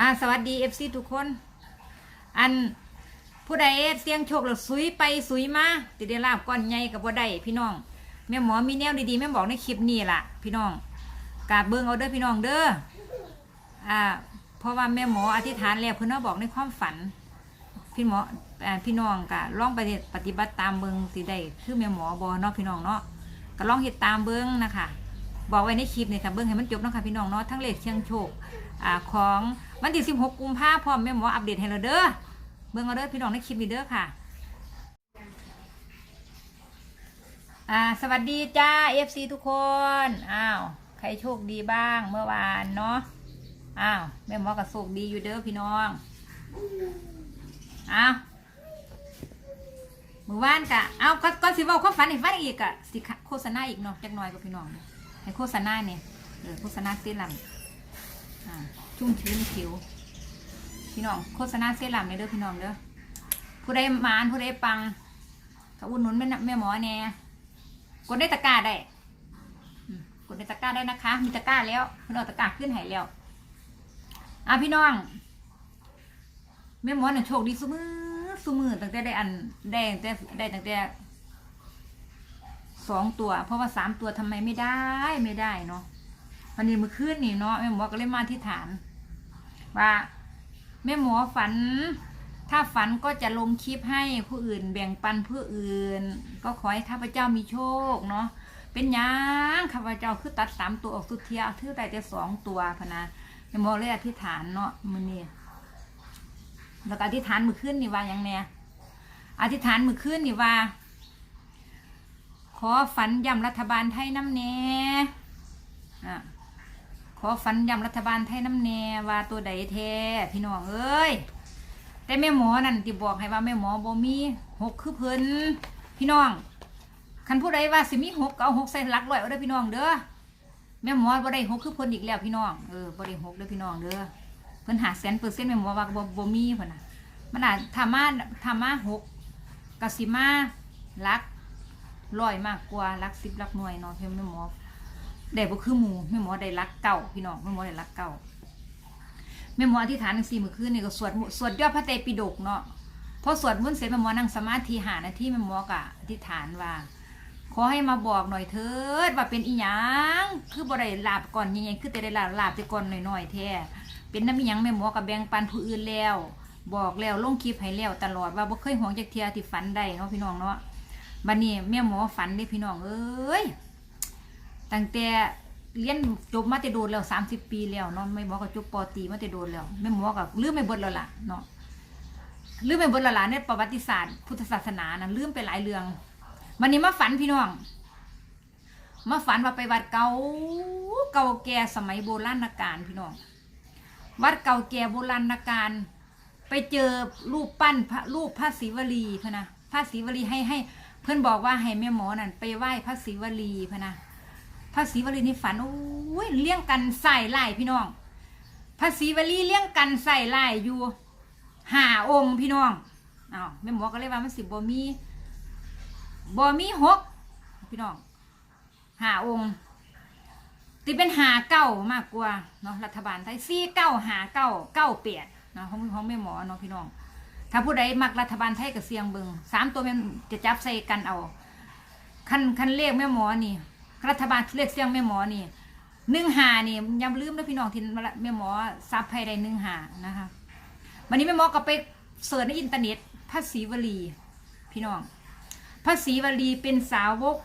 อ่าสวัสดีเอฟซีทุกคน อันผู้ใดเสียงโชคแล้วสุยไปสุยมาติได้ลาบก้อนใหญ่กับบ่ได้พี่น้องแม่หมอมีแนวดีๆแม่บอกในคลิปนี้ล่ะ พี่น้องกาบเบิ่งเอาเด้อพี่น้องเด้ออ่าเพราะว่าแม่หมออธิษฐานแล้วเพิ่อนบอกในความฝัน พี่หมอพี่น้องก็ลองไปปฏิบัติตามเบิ่งสิได้คือแม่หมอบ่เนาะพี่น้องเนาะก็ลองเฮ็ดตามเบิ่งนะคะ บอกไว้ในคลิปนี่ค่ะเบิ่งให้มันจบเนาะค่ะพี่น้องเนาะทั้งเลขเชียงโชคอ่าของวันที่16 กุมภาพันธ์พร้อมแม่หมออัปเดตให้เราเด้อเบิ่งเอาเด้อพี่น้องในคลิปนี้เด้อค่ะอ่าสวัสดีจ้า FC ทุกคนอ้าวใครโชคดีบ้างเมื่อวานเนาะอ้าวแม่หมอก็โชคดีอยู่เด้อพี่น้องอ้าวเมื่อวานกะ เอาก็ก็สิเว่าความฝันให้ฟังอีกอะสิคะโฆษณาอีกเนาะจักหน่อยกับพี่น้อง ให้โฆษณาเนี่ยเออโฆษณาเซรั่มชุ่มชื้นผิว พี่น้องโฆษณาเซรั่มเนี่ยเด้อพี่น้องเด้อผู้ใดมานผู้ใดปังก็อุดหนุนแม่แม่หมอแน่กดได้ตะกร้าได้กดได้ตะกร้าได้นะคะ มีตะกร้าแล้วเพิ่นเอาตะกร้าขึ้นให้แล้วอะพี่น้องแม่หมอน่ะโชคดีสุมือสุมือตั้งแต่ได้อันได้ตั้งแต่ได้ตั้งแต่ สองตัว เพราะว่าสามตัวทำไมไม่ได้ไม่ได้เนาะวันนี้มื่อคืนนี่เนาะแม่หมอก็เลยมาที่ฐาน ว่าแม่หมอฝัน ถ้าฝันก็จะลงคลิปให้ผู้อื่น แบ่งปันผู้อื่น ก็ขอให้ข้าพเจ้ามีโชคเนาะเป็นยังข้าพเจ้าคือตัดสามตัวออกสุดเทียถือได้แต่สองตัวพนะแม่หมอเลยอธิษฐานเนาะมือนี้แล้วก็อธิษฐานมือขึ้นนี่ว่าอย่างเนี้ยอธิษฐานมือขึ้นนี่ว่า ขอฝันย้ำรัฐบาลไทยน้ำเน่ขอฝันย้ำรัฐบาลไทยน้ำเน่ว่าตัวใดแท้พี่น้องเอ้ยแต่แม่หมอนั่นที่บอกให้ว่าแม่หมอบ่มีหกคือเพิ่นพี่น้องคันผู้ใดว่าสิมีหกก็เอาหกใส่หลักร้อยเอาเด้อพี่น้องเด้อแม่หมอบ่ได้หกคือเพิ่นอีกแล้วพี่น้องเออบ่ได้หกเด้อพี่น้องเด้อเพิ่นหาแสนเปอร์เซ็นต์แม่หมอว่าบ่บ่มีเพิ่นน่ะมันอาจถ้ามาถ้ามาหกกสิมาลัก ร้อยมากกว่าหลักสิบหลักหน่วยเนาะเพิ่นแม่หมอได้บ่คือหมูแม่หมอได้หลักเก่าพี่น้องแม่หมอได้หลักเก่าแม่หมออธิษฐานหนึ่งสี่มือคืนนี่ก็สวดสวดยอดพระเตรปิฎกเนาะพอสวดมนต์เสร็จแม่หมอนั่งสมาธิหานาทีแม่หมอกะอธิษฐานว่า ขอให้มาบอกหน่อยเถิดว่าเป็นอีหยังคือบ่ได้ลาบก่อนยังไงคือแต่ได้ลาบลาบแต่ก่อนหน่อยๆแท้เป็นน้ำอีหยังแม่หมอกับแบ่งปันผู้อื่นแล้ว บอกแล้วลงคลิปให้แล้วตลอดว่าบ่เคยห่วงจากเทียที่ฝันได้เนาะพี่น้องเนาะ บัดนี้แม่หมอฝันเด้พี่น้องเอ้ยตั้งแต่เรียนจบมาแต่โดนแล้วสามสิบปีแล้วเนาะไม่บอกก็จบปอตีมาแต่โดนแล้วไม่บอกก็ลืมไม่เบิดแล้วล่ะเนาะลืมไม่เบิดแล้วล่ะในประวัติศาสตร์ พุทธศาสนานะลืมไปหลายเรื่องวันนี้มาฝันพี่น้องมาฝันว่าไปวัดเก่าเก่าแก่สมัยโบราณกาลพี่น้องวัดเก่าแก่โบราณกาลไปเจอรูปปั้นพระรูปพระศิวลีพนะพระศิวลีให้ให้ พื่อนบอกว่าให้แม่หมอนั่นไปไหว้พระศิวลีพะนะพระศรีวลีในฝันโอ้ยเลี้ยงกันใส่ไล่พี่น้อง พระศรีวลีเลี้ยงกันใส่ไล่อยู่หาองค์พี่น้องอ้าวแม่หมอก็เลยว่ามันสิบ่มีบ่มีหกพี่น้องหาองค์ติเป็นหาเก้ามากกว่าเนาะรัฐบาลไทยสี่เก้าหาเก้าเก้าเปียดเนาะของของแม่หมอเนาะพี่น้อง ถ้าผู้ใดมักรัฐบาลไทยกับเสียงเบิงสามตัวแม่นจะจับใส่กันเอาคันคันเลขแม่หมอนี่ รัฐบาลเรียกเสียงแม่หมอนี่หนึ่งหานี่ย้ำลืมนะพี่น้องที่แม่หมอซับให้ได้หนึ่งหานะคะวันนี้แม่หมอก็ไปเสิร์ชในอินเทอร์เน็ตพระศรีวลี พี่น้องพระศรีวลีเป็นสาวก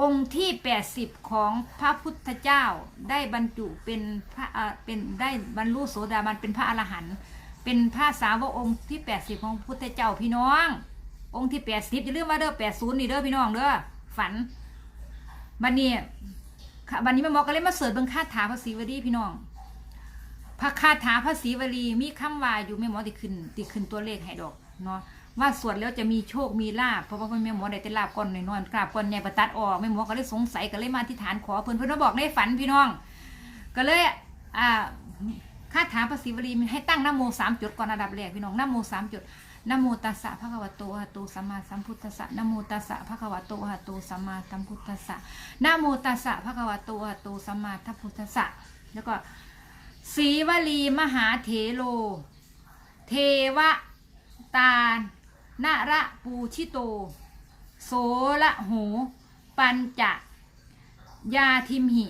องค์ที่แปดสิบของพระพุทธเจ้าได้บรรจุเป็นพระเป็นได้บรรลุโสดาบันเป็นพระอรหันต์ เป็นพระสาวกองค์ที่แปดสิบของพุทธเจ้าพี่น้อง องค์ที่แปดสิบอย่าลืมว่าเด้อแปดศูนย์นี่เด้อพี่น้องเด้อฝันบันนี้ค่ะบันนี้แม่หมอก็เลยมาเสิร์ชเบิ่งคาถาพระศรีวลีพี่น้องพระคาถาพระศรีวลีมีคำว่าอยู่แม่หมอติขึ้นติขึ้นตัวเลขให้ดอกเนาะว่าสวดแล้วจะมีโชคมีลาภเพราะว่าแม่หมอได้แต่ลาภก่อนหน่อยๆกราบก่อนใหญ่ประตัดออกแม่หมอก็เลยสงสัยก็เลยมาที่ฐานขอเพิ่นเพิ่อนมาบอกในฝันพี่น้อง ก็เลยอ่า คาถาพระศรีวลีให้ตั้งนโมสามจุดก่อนอันดับแรกพี่น้องนโมสามจุดนโมตัสสะภะคะวะโตอะระหะโตสัมมาสัมพุทธัสสะนโมตัสสะภะคะวะโตอะระหะโตสัมมาสัมพุทธัสสะนโมตัสสะภะคะวะโตอะระหะโตสัมมาสัมพุทธัสสะแล้วก็สีวลีมหาเถโล เทวตานะระปูชิโต โสละโห ปัญจยาทิมหิ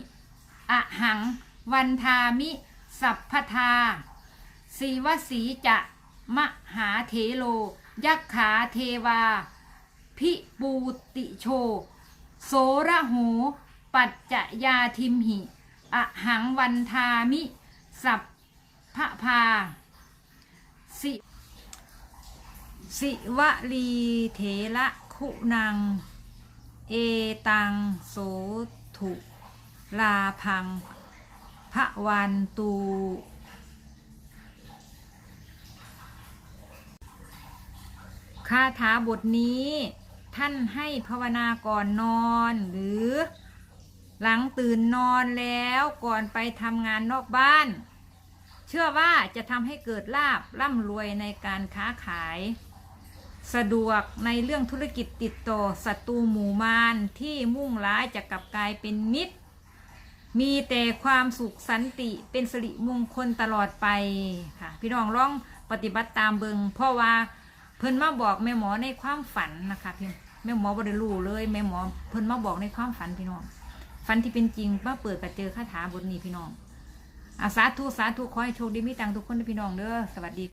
อหัง วันทามิ สัพพทาสีวสีจะมหาเถโล ยักขาเทวา พิปูติโช โสระโห ปัจจะยาทิมหิ อหังวันทามิ สัพพพาสิสิวลีเถระคุณัง เอตังโสถุลาพัง พระวันตูคาถาบทนี้ท่านให้ภาวนาก่อนนอนหรือ หลังตื่นนอนแล้วก่อนไปทำงานนอกบ้าน เชื่อว่าจะทำให้เกิดลาบร่ำรวยในการค้าขาย สะดวกในเรื่องธุรกิจติดต่อศัตรูหมู่มารที่มุ่งร้ายจะกลับกลายเป็นมิตร มีแต่ความสุขสันติเป็นสิริมงคลตลอดไปค่ะ พี่น้องลองปฏิบัติตามเบิงเพราะว่าเพิ่นมาบอกแม่หมอในความฝันนะคะพี่แม่หมอบริรูเลยแม่หมอเพิ่นมาบอกในความฝันพี่น้องฝันที่เป็นจริงมาเปิดกับเจอคาถาบทนี้พี่น้องอาสาธุสาธุขอให้โชคดีมีตังทุกคนนะพี่น้องเด้อสวัสดี